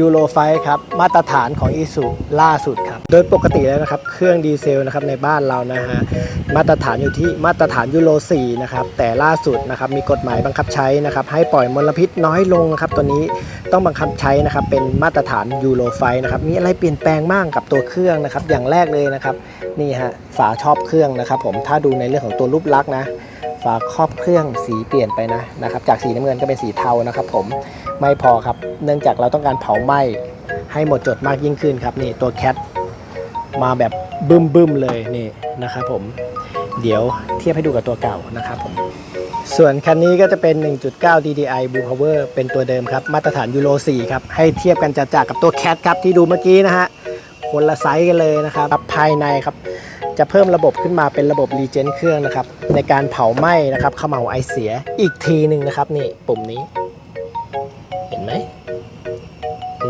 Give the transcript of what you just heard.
ยูโรไฟครับมาตรฐานของอีสุล่าสุดครับโดยปกติแล้วนะครับเครื่องดีเซลนะครับในบ้านเรานะฮะมาตรฐานอยู่ที่มาตรฐานยูโร4นะครับแต่ล่าสุดนะครับมีกฎหมายบังคับใช้นะครับให้ปล่อยมลพิษน้อยลงนะครับตัวนี้ต้องบังคับใช้นะครับเป็นมาตรฐานยูโรไฟนะครับมีอะไรเปลี่ยนแปลงบ้างกับตัวเครื่องนะครับอย่างแรกเลยนะครับนี่ฮะฝาชอบเครื่องนะครับผมถ้าดูในเรื่องของตัวรูปลักษณ์นะ ฝาครอบเครื่องสีเปลี่ยนไปนะนะครับจากสีน้ำเงินก็เป็นสีเทานะครับ ผมไม่พอครับ เนื่องจากเราต้องการเผาไหม้ให้หมดจดมากยิ่งขึ้นครับนี่ตัวแคทมาแบบบึ้มบึ้มๆเลยนี่นะครับผมเดี๋ยวเทียบให้ดูกับตัวเก่านะครับผมส่วนคันนี้ก็จะเป็น 1.9 DDI Blue Power เป็นตัวเดิมครับ มาตรฐานยูโร 4 ครับ ให้เทียบกันจัดๆกับตัวแคทครับที่ดูเมื่อกี้นะฮะคนละไซส์กันเลยนะครับภายในครับ จะเพิ่มระบบขึ้นมาเป็นระบบรีเจนเครื่องนะครับในการเผาไหม้นะครับเขม่าไอเสียอีกทีหนึ่งนะครับนี่ปุ่มนี้